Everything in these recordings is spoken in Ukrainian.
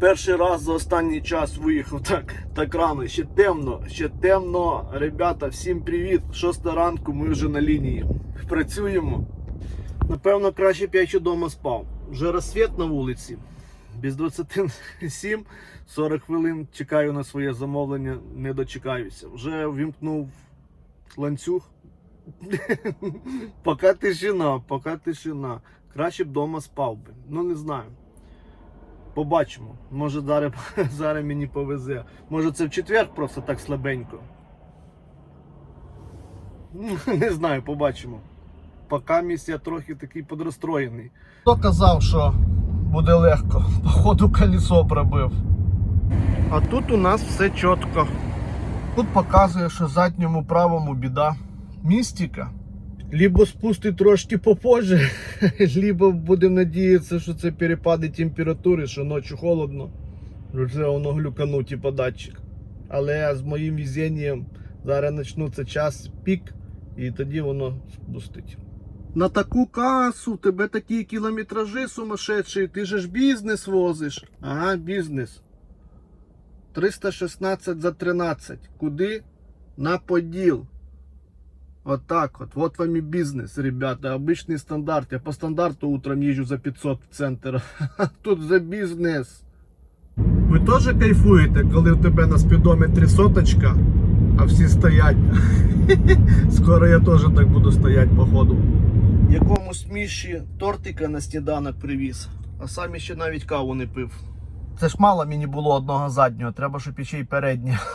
Перший раз за останній час виїхав так, так рано. Ще темно, ще темно. Ребята, всім привіт. Шоста ранку, ми вже на лінії. Працюємо. Напевно, краще б я ще вдома спав. Вже розсвіт на вулиці. Без 27, 40 хвилин чекаю на своє замовлення, не дочекаюся. Вже вімкнув ланцюг. поки тишина, поки тишина. Краще б вдома спав би. Ну не знаю. Побачимо. Може зараз, зараз мені повезе. Може це в четвер просто так слабенько. Не знаю, побачимо. Поки місць я трохи такий подрозстроєний. Хто казав, що буде легко? Походу колесо пробив. А тут у нас все чітко. Тут показує, що задньому правому біда. Містика. Либо спустить трошки попозже, либо будемо надіятися, що це перепади температури, що ночі холодно. Вже воно глюкану, типа датчик. Але з моїм везінням зараз почнеться час пік, і тоді воно спустить. На таку касу, тебе такі кілометражі сумасшедші, ти же ж бізнес возиш. Ага, бізнес. 316 за 13. Куди? На поділ. Вот так вот. Вот вам и бизнес, ребята. Обычный стандарт. Я по стандарту утром езжу за 500 в центр. Тут за бізнес. Ви теж кайфуєте, коли в тебе на спідометрі соточка, а всі стоять. Скоро я теж так буду стояти, походу. Якомусь міші тортика на сніданок привіз, а сам ще навіть каву не пив. Це ж мало мені було одного заднього, треба, щоб ще й переднє.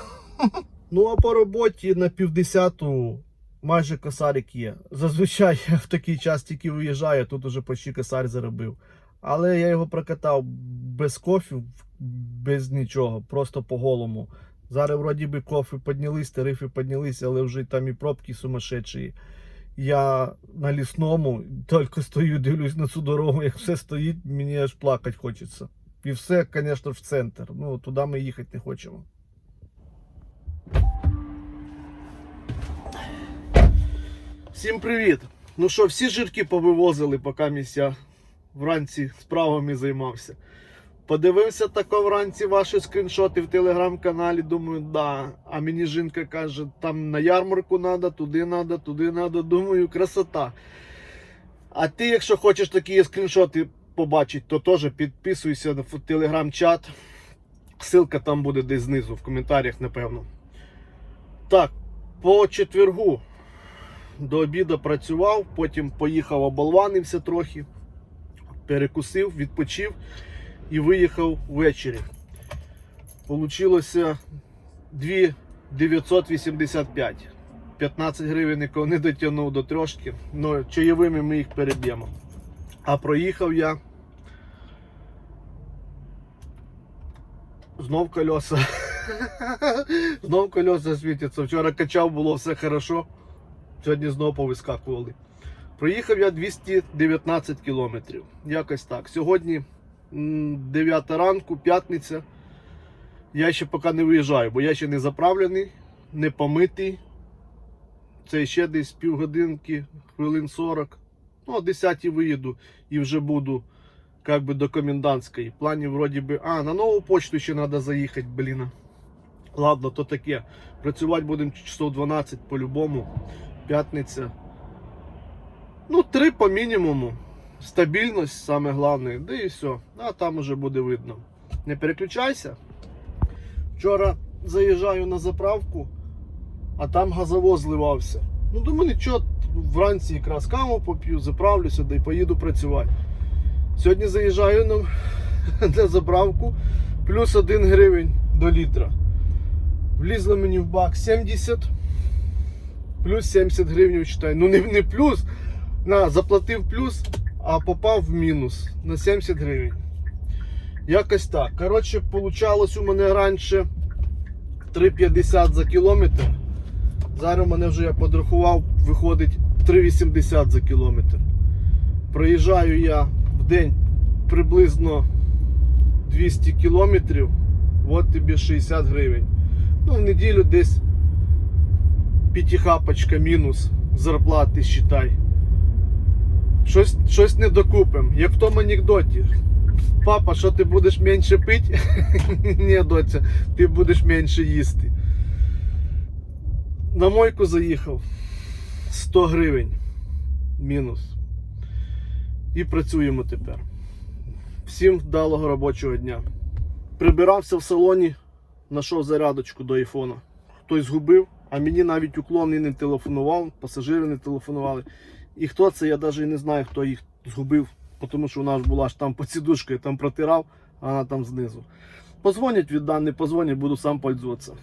Ну а по роботі на півдесяту майже косарик є. Зазвичай я в такий час тільки виїжджаю, тут уже почти косарь заробив. Але я його прокатав без кофі, без нічого, просто по голому. Зараз вроді би кофи піднялись, тарифи піднялися, але вже там і пробки сумасшедші. Я на лісному тільки стою, дивлюсь на цю дорогу, як все стоїть, мені аж плакати хочеться. І все, звісно, в центр. Ну, туди ми їхати не хочемо. Всім привіт! Ну що, всі жирки повивозили, поки місця вранці справами займався. Подивився тако вранці ваші скріншоти в телеграм-каналі. Думаю, да. А мені жінка каже, там на ярмарку треба, туди треба, туди треба. Думаю, красота. А ти, якщо хочеш такі скріншоти побачити, то теж підписуйся в телеграм-чат. Ссылка там буде десь знизу, в коментарях, напевно. Так, по четвергу до обіду працював, потім поїхав оболванився трохи, перекусив, відпочив і виїхав ввечері. Получилося 2,985. 15 гривень нікого не дотягнув до трошки, але чайовими ми їх переб'ємо. А проїхав я знов колеса. знов колеса світяться. Вчора качав, було все хорошо. Сьогодні знову повискакували. Проїхав я 219 кілометрів. Якось так. Сьогодні 9 ранку, п'ятниця. Я ще поки не виїжджаю, бо я ще не заправлений, не помитий. Це ще десь півгодинки, хвилин 40. Ну, о 10 виїду і вже буду как би до комендантської. Планів вроді би. А, на нову почту ще треба заїхати, блін. Ладно, то таке. Працювати будемо часов 12 по-любому. П'ятниця. Ну, три по мінімуму. Стабільність саме головне. Да і все. А там уже буде видно. Не переключайся. Вчора заїжджаю на заправку, а там газовоз зливався. Ну, думаю, нічого, вранці якраз каву поп'ю, заправлюся да й поїду працювати. Сьогодні заїжджаю на, на заправку плюс 1 гривень до літра. Влізло мені в бак 70, плюс 70 гривень читай. Ну не, не плюс, на, заплатив плюс, а попав в мінус на 70 гривень. Якось так. Коротше, получалось у мене раніше 3,50 за кілометр. Зараз у мене вже я подрахував, виходить 3,80 за кілометр. Проїжджаю я в день приблизно 200 кілометрів. От тобі 60 гривень. Ну, в неділю десь п'ятихапочка мінус зарплати, считай. Щось, щось не докупим. Як в тому анекдоті. Папа, що ти будеш менше пити? Ні, доця, ти будеш менше їсти. На мойку заїхав 100 гривень мінус. І працюємо тепер. Всім вдалого робочого дня. Прибирався в салоні, знайшов зарядочку до айфона. Хтось згубив, а мені навіть уклон і не телефонував, пасажири не телефонували. І хто це, я навіть не знаю, хто їх згубив, тому що вона ж була ж там під сідушкою, там протирав, а вона там знизу. Позвонять віддам, не позвонять, буду сам пользуватися.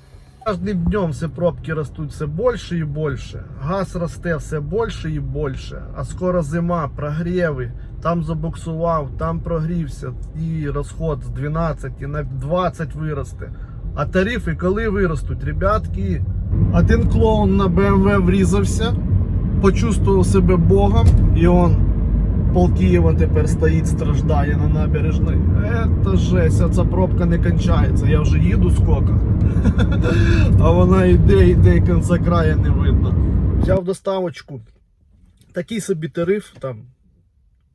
Кожним днем все пробки ростуть все більше і більше. Газ росте все більше і більше. А скоро зима, прогріви. Там забуксував, там прогрівся. І розход з 12 і на 20 виросте. А тарифи коли виростуть, ребятки? Один клоун на BMW врізався, почувствував себе Богом, і он пол Києва тепер стоїть, страждає на набережній. Це жесть, ця пробка не кончається. Я вже їду скока. А вона йде, йде, і кінця краю не видно. Взяв доставочку. Такий собі тариф, там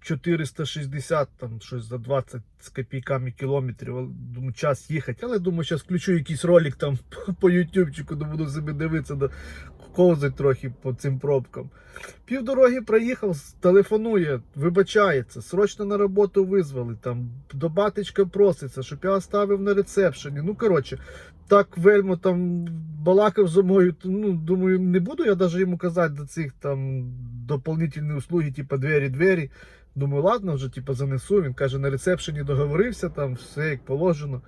460, там щось за 20 з копійками кілометрів. Думаю, час їхати. Але думаю, зараз включу якийсь ролик там по ютубчику, де буду собі дивитися, ковзать трохи по цим пробкам. Півдороги проїхав, телефонує, вибачається, срочно на роботу визвали, там до батечка проситься, щоб я оставив на рецепшені. Ну, коротше, так вельмо там балакав зо мною. Ну, думаю, не буду я навіть йому казати до цих там дополнительні услуги, типу двері-двері. Думаю, ладно, вже типу, занесу. Він каже, на рецепшені договорився, там все як положено.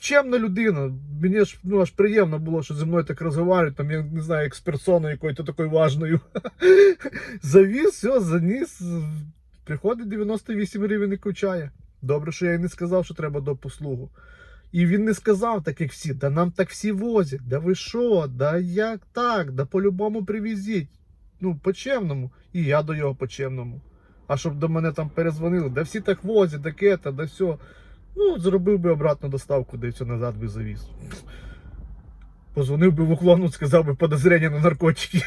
Чемна людина. Мені ж ну, аж приємно було, що зі мною так розговорюють, там, я не знаю, як з персоною якою-то такою важною. Завіз, все, заніс. Приходить 98 гривень і кучає. Добре, що я й не сказав, що треба до послугу. І він не сказав, так як всі, да нам так всі возять, да ви що, да як так, да по-любому привезіть. Ну, по-чемному. І я до його по-чемному. А щоб до мене там перезвонили, да всі так возять, да кета, да все. Ну, зробив би обратну доставку, да все назад би завіз. Позвонив би в уклону, сказав би подозрення на наркотики.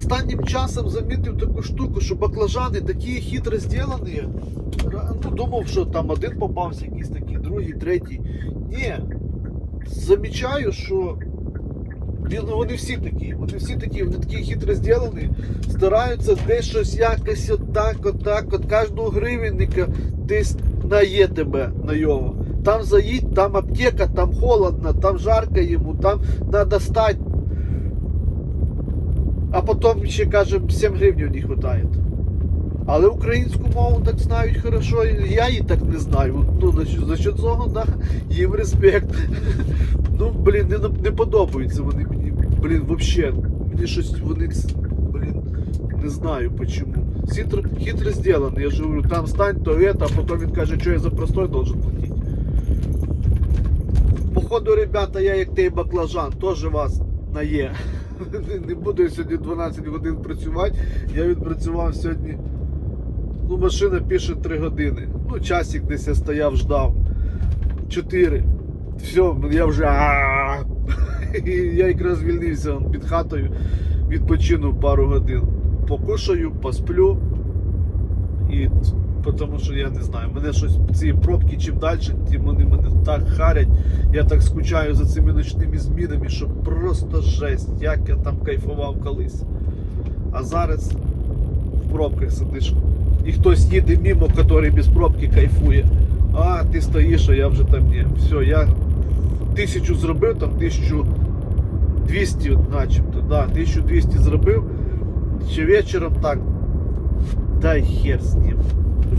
Останнім часом замітив таку штуку, що баклажани такі хитро зроблені. Ну, думав, що там один попався, якийсь такий, другий, третій. Ні. Замічаю, що ну, вони всі такі, вони всі такі, вони такі хитро зроблені, стараються десь щось якось отак, отак, от кожного гривенника десь нає тебе на його. Там заїдь, там аптека, там холодно, там жарко йому, там треба стати. А потім ще каже, 7 гривень не вистачає. Але українську мову так знають хорошо, я її так не знаю. Ну, за що- цього, да, їм респект. Ну, блін, не, не подобаються вони мені. Блін, взагалі. Мені щось вони, блін, не знаю почему. Хитро, хитро сделано. Я ж говорю, там стань, то это, а потім він каже, що я за простой должен платити. Походу, ребята, я як той баклажан, теж вас нає. Не- буду сьогодні 12 годин працювати. Я відпрацював сьогодні. Ну, машина пише 3 години. Ну, часик десь я стояв, ждав. 4. Все, я вже. І Я якраз звільнився під хатою, відпочинув пару годин. Покушаю, посплю. І тому що я не знаю, мене щось ці пробки чим далі, тим вони мене так харять. Я так скучаю за цими ночними змінами, що просто жесть, як я там кайфував колись. А зараз в пробках сидиш. І хтось їде мимо, який без пробки кайфує. А, ти стоїш, а я вже там ні. Все, я тисячу зробив, там 1200 от начебто. Да, 1200 зробив. Ще вечором так. Дай хер з ним.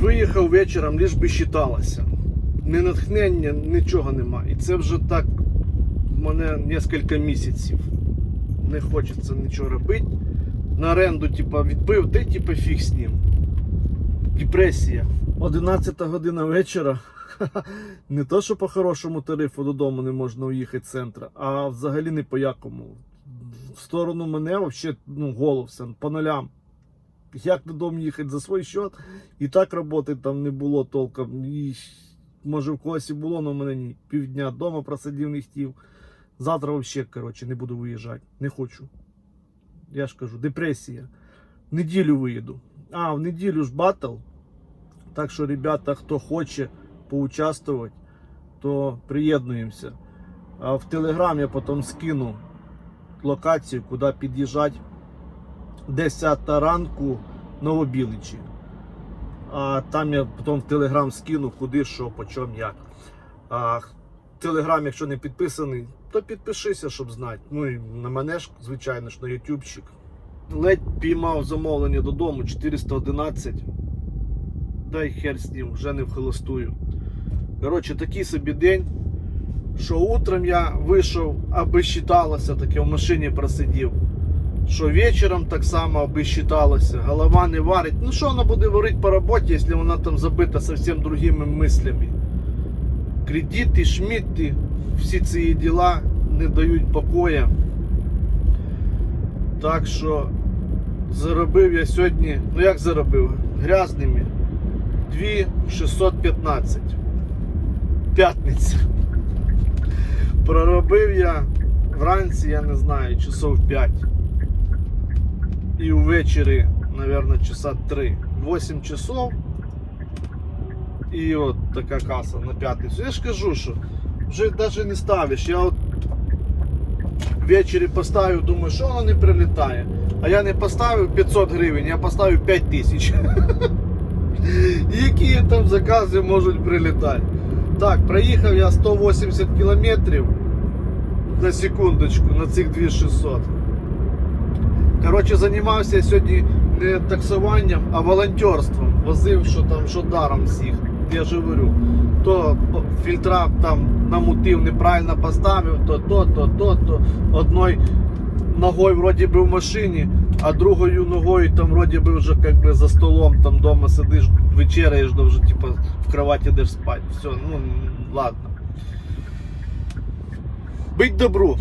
Виїхав вечором, лиш би считалося. Не натхнення, нічого нема. І це вже так в мене кілька місяців. Не хочеться нічого робити. На оренду, типа, відбив, де типа фіг з ним. Депресія. 11 година вечора. Не то, що по хорошому тарифу додому не можна уїхати з центру, а взагалі не по якому. В сторону мене взагалі ну, головся, по нулям. Як додому їхати за свій счет, і так роботи там не було толком. І, може в когось і було, але в мене ні. Півдня вдома просидів, не хотів. Завтра взагалі, коротше, не буду виїжджати. Не хочу. Я ж кажу, депресія. Неділю виїду. А, в неділю ж батл. Так що, ребята, хто хоче поучаствувати, то приєднуємося. А в Телеграм я потім скину локацію, куди під'їжджати. 10 ранку Новобіличі. А там я потім в Телеграм скину, куди, що, по чому, як. А Телеграм, якщо не підписаний, то підпишися, щоб знати. Ну і на мене ж, звичайно ж, на ютубчик. Ледь піймав замовлення додому 411. Дай хер з ним, вже не вхолостую. Коротше, такий собі день, що утром я вийшов, аби считалося, таке в машині просидів. Що вечором так само аби считалося, голова не варить. Ну що вона буде варити по роботі, якщо вона там забита зовсім другими мислями. Кредити, шміти, всі ці діла не дають покоя. Так що заробив я сьогодні, ну як заробив? Грязними 2615. П'ятниця. Проробив я вранці, я не знаю, часов 5. І ввечері, мабуть, часа 3. 8 часов. І от така каса на п'ятницю. Я ж кажу, що вже навіть не ставиш. Я от ввечері поставив, думаю, що воно не прилітає. А я не поставив 500 гривень, я поставив 5 тисяч. Які там закази можуть прилітати? Так, проїхав я 180 кілометрів на секундочку на цих 2600. Коротше, займався сьогодні не таксуванням, а волонтерством. Возив, що там, що даром всіх. Я ж говорю. То фільтра там намутив, неправильно поставив, то то, то, то, то. Одною ногою вроді би в машині, а другою ногою там вроді би вже как би за столом там дома сидиш, вечеряєш, вже типа в кроваті йдеш спати. Все, ну ладно. Бить добру.